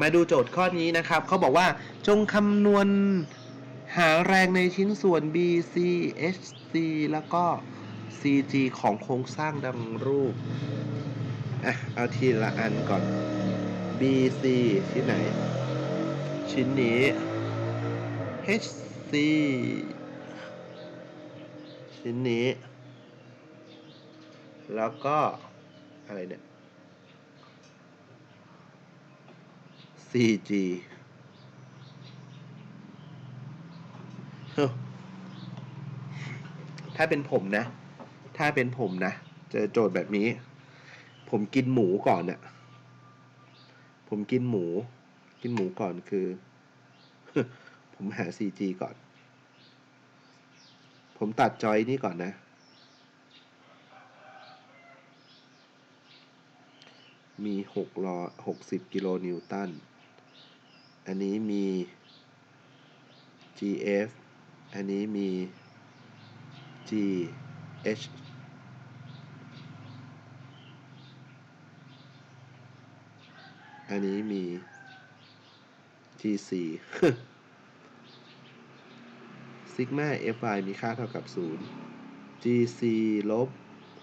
มาดูโจทย์ข้อนี้นะครับ เขาบอกว่าจงคำนวณหาแรงในชิ้นส่วน BC HC แล้วก็ CG ของโครงสร้างดังรูป อะ เอาทีละอันก่อน BC ที่ไหน ชิ้นนี้ HC ชิ้นนี้ แล้วก็ อะไรเนี่ย CG ถ้าเป็นผมนะ ถ้าเป็นผมนะ เจอโจทย์แบบนี้ ผมกินหมูก่อนน่ะผมกินหมู กินหมูก่อนคือ ผมหา CG ก่อน ผมตัดจอยนี่ก่อนนะมีหกร้อยหกสิบกิโลนิวตัน อันนี้มี GF อันนี้มี GH อันนี้มี GC ซิกมา FI มีค่าเท่ากับ 0 GC ลบ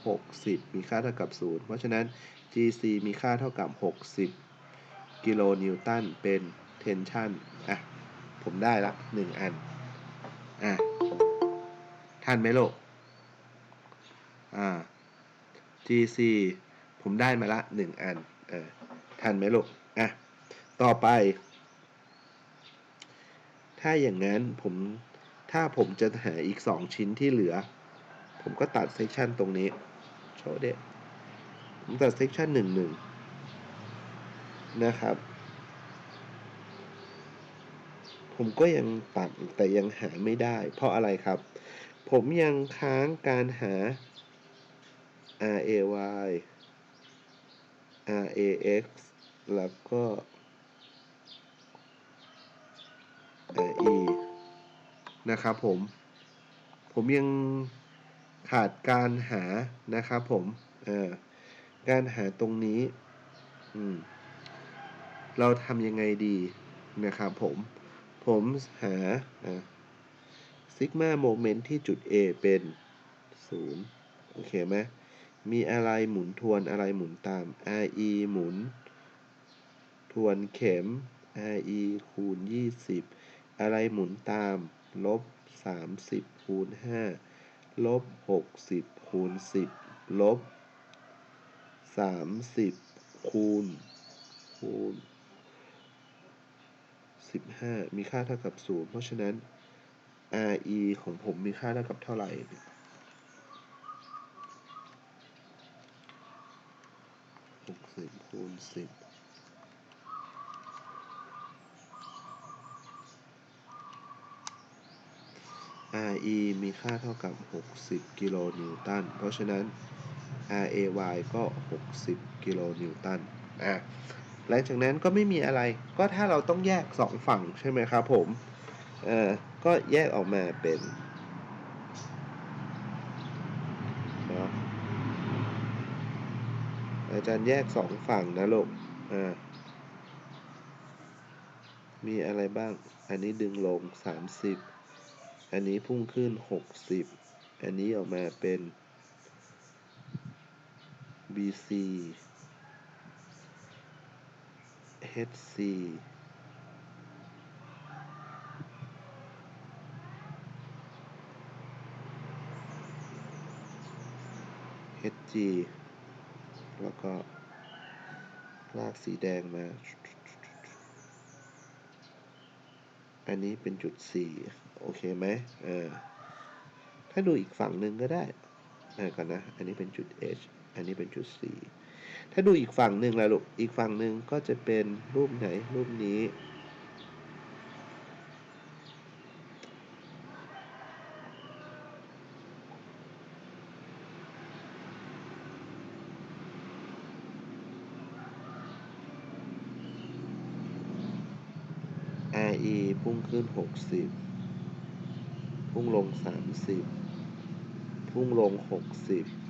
60 มีค่าเท่ากับ 0 เพราะฉะนั้น GC มีค่าเท่ากับ 60 กิโลนิวตันเป็น เทนชันอะ ผมได้ละ1อัน อะทันไหมโลก อ่า GC ผมได้มาละ1อัน เออทันไหมลูก อะ ต่อไป ถ้าอย่างนั้นผม ถ้าผมจะหาอีก2ชิ้นที่เหลือ ผมก็ตัดเซ c ชันตรงนี้ โชว์เด็ผมตัดเซ c ชันหนึ่งหนึ่งนะครับ ผมก็ยังตัดแต่ยังหาไม่ได้ เพราะอะไรครับ ผมยังค้างการหา RAY RAX แล้วก็ RE นะครับผม ผมยังขาดการหานะครับผมการหาตรงนี้ เราทำยังไงดีนะครับผม ผมหาซิกมาโมเมนต์ที่จุด A เป็น 0 โอเคไหมมีอะไรหมุนทวนอะไรหมุนตาม RE หมุน ทวนเข็ม RE คูณ 20 อะไรหมุนตาม ลบ 30 คูณ 5 ลบ 60 คูณ 10 ลบ 30 คูณ คูณ 15 มีค่าเท่ากับ 0 เพราะฉะนั้น RE ของผมมีค่าเท่ากับเท่าไหร่ 60 คูณ 10 RE มีค่าเท่ากับ 60 กิโลนิวตัน เพราะฉะนั้น RAY ก็ 60 กิโลนิวตัน อะ หลังจากนั้นก็ไม่มีอะไร ก็ถ้าเราต้องแยก 2 ฝั่งใช่ไหมครับผมเอ่อก็แยกออกมาเป็นอาจารย์แยก2ฝั่งนะลูกอ่ามีอะไรบ้าง อันนี้ดึงลง 30 อันนี้พุ่งขึ้น 60 อันนี้ออกมาเป็น BC HC HG แล้วก็ ลากสีแดงมา อันนี้เป็นจุด 4 โอเคไหมเออถ้าดูอีกฝั่งหนึ่งก็ได้อ่าก่อนนะ อันนี้เป็นจุด H อันนี้เป็นจุด 4 ถ้าดูอีกฝั่งหนึ่งละลูก อีกฝั่งหนึ่งก็จะเป็นรูปไหน รูปนี้ RE พุ่งขึ้น 60 พุ่งลง 30 พุ่งลง 60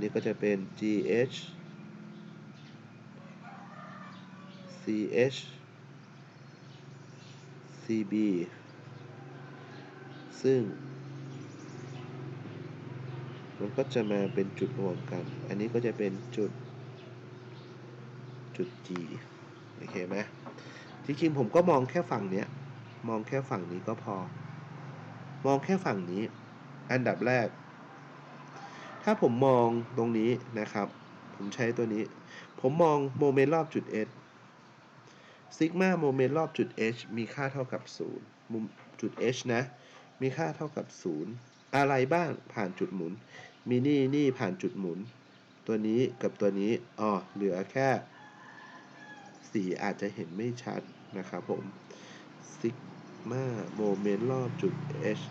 นี่ก็จะเป็น GH ch cb ซึ่ง มันก็จะมาเป็นจุดรวมกัน อันนี้ก็จะเป็นจุด จุด G โอเคไหมจริงๆผมก็มองแค่ฝั่งเนี้ย มองแค่ฝั่งนี้ก็พอ มองแค่ฝั่งนี้ อันดับแรก ถ้าผมมองตรงนี้นะครับ ผมใช้ตัวนี้ ผมมองโมเมนต์รอบจุด h ซิกมาโมเมนต์รอบจุด h มีค่าเท่ากับ 0 มุมจุด h นะ มีค่าเท่ากับ 0 อะไรบ้างผ่านจุดหมุน มีนี่นี่ผ่านจุดหมุน ตัวนี้กับตัวนี้อ๋อเหลือแค่สีอาจจะเห็นไม่ชัดนะครับผมซิกมาโมเมนต์รอบจุด h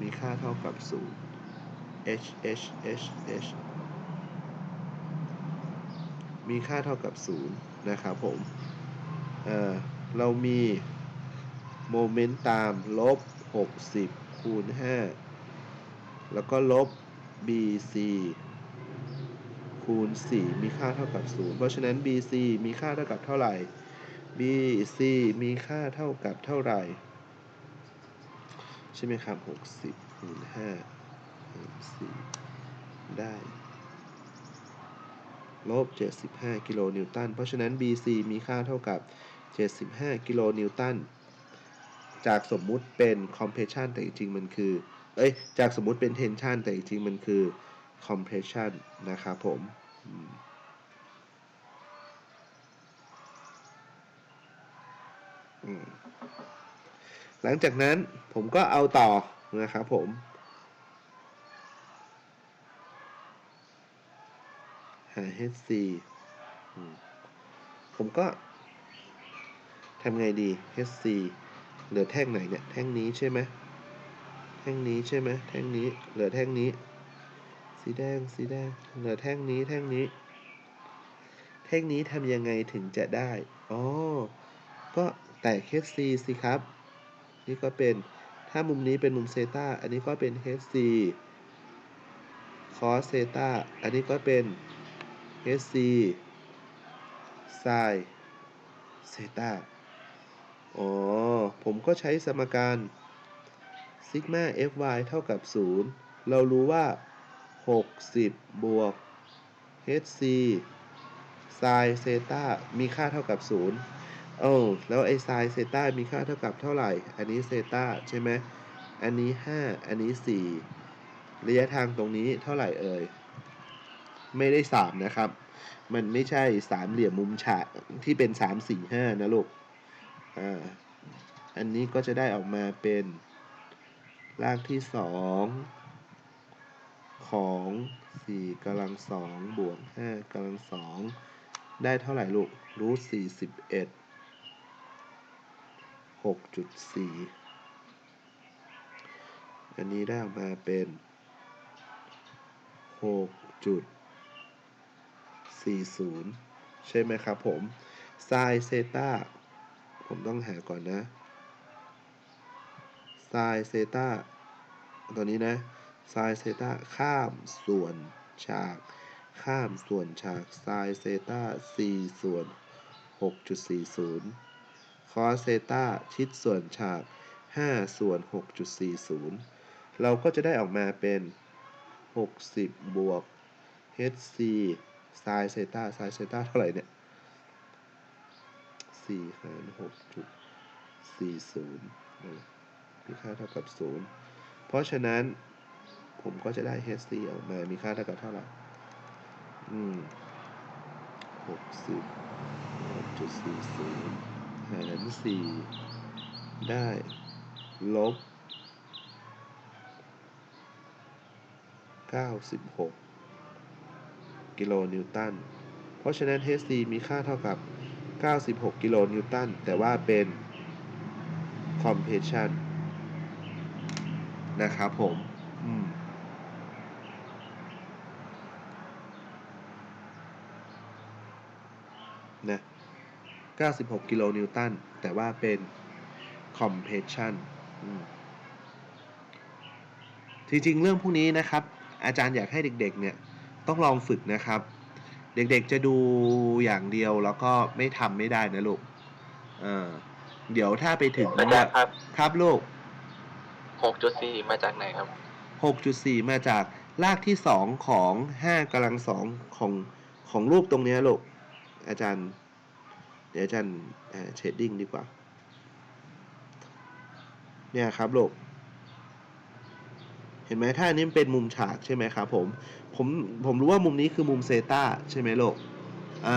มีค่าเท่ากับ 0 h h h h มีค่าเท่ากับ 0 นะครับผมเเรามีโมเมนต์ตามลบ 60 คูณ 5 แล้วก็ลบ bc คูณ 4 มีค่าเท่ากับ 0 เพราะฉะนั้น bc มีค่าเท่ากับเท่าไหร่ bc มีค่าเท่ากับเท่าไหร่ ใช่ไหมครับ 60คูณ5 4ได้ลบ 75 กิโลนิวตัน เพราะฉะนั้น BC มีค่าเท่ากับ 75 กิโลนิวตัน จากสมมุติเป็น compression แต่จริงๆ มันคือ เอ้ย จากสมมุติเป็น tension แต่จริงๆ มันคือ compression นะครับผมอืมอืมหลังจากนั้นผมก็เอาต่อนะครับผมา HC ผมก็ทำไงดี HC เหลือแท่งไหนเนี่ย แท่งนี้ใช่ไหมแท่งนี้ใช่ไหมแท่งนี้ เหลือแท่งนี้ สีแดง สีแดง เหลือแท่งนี้ แท่งนี้ แท่งนี้ทำยังไงถึงจะได้ อ๋อ ก็แตก HC สิครับ นี่ก็เป็น ถ้ามุมนี้เป็นมุมเซตาอันนี้ก็เป็น HC cos เซตาอันนี้ก็เป็น HC sin เซตาอ๋อ ผมก็ใช้สมการซิกมา fy เท่ากับ 0 เรารู้ว่า 60 บวก hc sin เซตามีค่าเท่ากับ 0 เอ้าแล้วไอ้ sin เซตามีค่าเท่ากับเท่าไหร่ อันนี้เซตาใช่ไหม อันนี้ 5 อันนี้ 4 ระยะทางตรงนี้เท่าไหร่เอ่ย ไม่ได้3นะครับ มันไม่ใช่สามเหลี่ยมมุมฉากที่เป็น3 4 5นะลูก อ่า อันนี้ก็จะได้ออกมาเป็นรากที่2ของ4กำลัง2บวก5กำลัง2ได้เท่าไหร่ลูกรูท41 6.4อันนี้ได้ออกมาเป็นหกจุด 40 ใช่ไหมครับผม sin เซตาผมต้องหาก่อนนะ sin เซตาตัวนี้นะ sin เซตาข้ามส่วนฉาก ข้ามส่วนฉาก sin เซตา4ส่วน 6.40 cos เซตาชิดส่วนฉาก 5 ส่วน 6.40 เราก็จะได้ออกมาเป็น 60 บวก hc ไซน์เซต้าไซน์เซต้าเท่าไหร่เนี่ยสี่หารหกจุดสี่ศูนย์มีค่าเท่ากับศูนย์เพราะฉะนั้นผมก็จะได้ hc ออกมา มีค่าเท่ากับเท่าไหร่ อืมหกสิบหกจุดสี่ศูนย์หารสี่ได้ลบเก้าสิบหก กิโลนิวตัน เพราะฉะนั้น hc มีค่าเท่ากับ 96 กิโลนิวตัน แต่ว่าเป็น compression นะครับผม อืมนะ 96 กิโลนิวตัน แต่ว่าเป็น compression จริงๆ เรื่องพวกนี้นะครับ อาจารย์อยากให้เด็กๆ เนี่ย ต้องลองฝึกนะครับ เด็กๆจะดูอย่างเดียวแล้วก็ไม่ทำไม่ได้นะลูกอ่าเดี๋ยวถ้าไปถึงอาจารย์ครับ ครับลูกหกจุดสี่มาจากไหนครับหกจุดสี่มาจากรากที่สองของห้ากำลังสองของของรูปตรงเนี้ยลูก อาจารย์ เดี๋ยวอาจารย์เชดดิ้งดีกว่า เนี่ยครับลูก เห็นไหมถ้าอันนี้เป็นมุมฉากใช่ไหมครับผมผมผมรู้ว่ามุมนี้คือมุมเซตาใช่ไหมลูกอ่า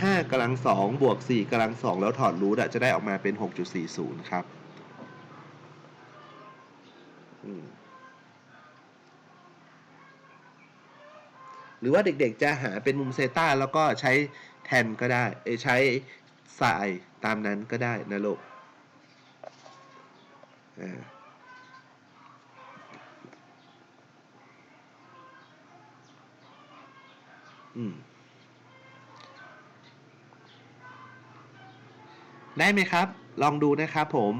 ห้ากำลังสองบวกสี่กำลังสองแล้วถอดรูทอะจะได้ออกมาเป็นหกจุดสี่ศูนย์ครับหรือว่าเด็กๆจะหาเป็นมุมเซตาแล้วก็ใช้แทนก็ได้ใช้สายตามนั้นก็ได้นะลูกอ่าอืม ได้ไหมครับ ลองดูนะครับผม